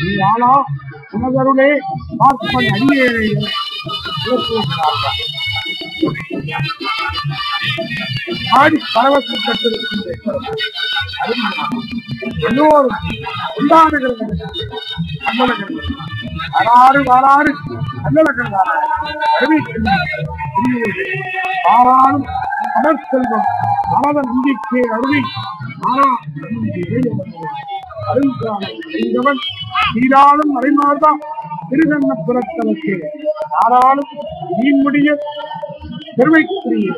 நீ ஆனா உனதருளே பார்ப்பன் ஆடி பரவசப்பட்டிருக்கின்ற எல்லோரும் கொண்டாடுகிறது அன்னலகர்கள் வராறு வராறு அன்னலகர்கள் ஆறாலும் செல்வம் நம்பிக்கை அருவி ஆனா அருங்காலம் செய்தவன் சீராளும் மறைமார்தான் திருகண்ண புறத்தலத்தே ஆறாலும் நீன்முடிய பெருமைக்குரிய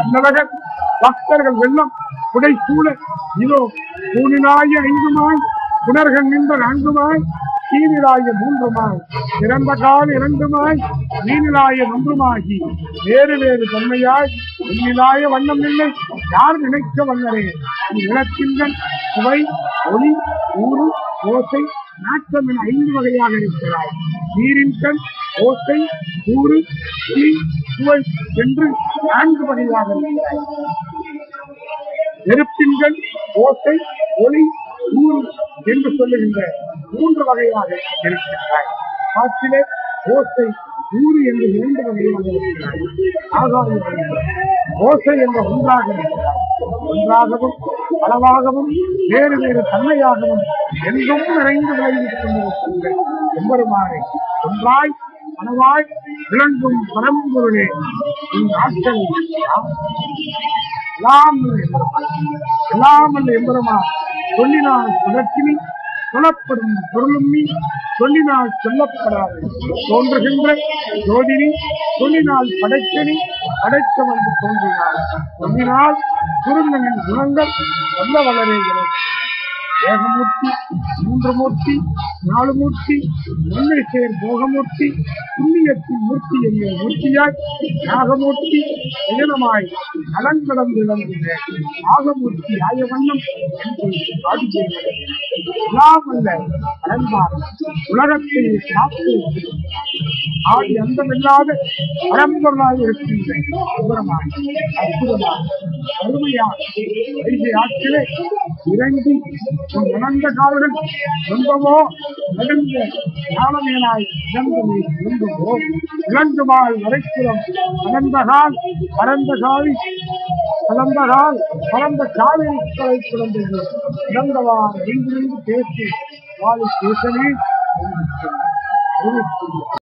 அன்னவகர் பக்தர்கள் வெள்ளம் குடை சூழ இதோ கூனினாய ஐந்துமாய் புனர்கள் நின்ற நான்குமாய் தீனிலாய மூன்றுமாய். பிறந்த கால் இரண்டுமாய் நீனிலாய ஒன்றுமாகி. வேறு வேறு தன்மையாய் உண்மையிலாய வண்ணம் இல்லை. யார் நினைக்க வல்லரே? நிலத்தின்கள் சுவை ஒளி ஊறு ஓசை நாட்டம் என ஐந்து வகையாக இருக்கிறாய். நீரின் கண் ஓசை ஊறு ஒளி சுவை என்று நான்கு வகையாக இருக்கிறாய். நெருப்பின்கள் ஓசை ஒளி ஊறு என்று சொல்லுகின்ற மூன்று வகையாக இருக்கிறாய் காற்றிலே ஓசை ஊறு என்று இரண்டு வகையாக இருக்கிறாய் ஆகாயம் ஓசை என்ற ஒன்றாக இருக்கிறாய் ஒன்றாகவும் பலவாகவும் வேறு வேறு தன்மையாகவும் எங்கும் நிறைந்து விளைவித்துக் கொண்டிருக்கின்ற எம்பெருமானை ஒன்றாய் மனவாய் விளங்கும் பரம்பொருளே இந்த ஆட்கள் எல்லாம் எம்பெருமான். எல்லாம் அல்ல எம்பெருமான். சொல்லினால் சுழற்சி சொல்லப்படும் பொருளும் நீ சொல்லினால் சொல்லப்படாது. தோன்றுகின்ற ஜோதினி சொல்லினால் படைத்தனி படைக்க வந்து தோன்றினார் சொல்லினால் குருந்தனின் குணங்கள் சொல்ல வளரே ஏகமூர்த்தி மூன்று மூர்த்தி நாலு மூர்த்தி போகமூர்த்தி புண்ணியத்தின் மூர்த்தி என்ற மூர்த்தியாய் நாகமூர்த்தி உயரமாய் நலன் கடந்து விளங்குகிற நாகமூர்த்தி ஆய வண்ணம் ஆடி எல்லாம் அல்ல அலங்காரம். உலகத்தை காத்து ஆடி அந்தமில்லாத பரம்பொருளாக இருக்கின்ற சுந்தரமான அற்புதமான அருமையான வைகை ஆற்றிலே இறங்கி உன் இழந்த கால்கள் சொந்தமோ நெடுந்த ஞானமேனாய் இழந்தமே இழந்தமோ இழந்துமால் வரைக்குறம் பரந்தகால் பரந்த காவி கலந்தகால் பரந்த குழந்தைகள் எங்கிருந்து பேசி வாழை பேசவே. அறிவித்துள்ளார்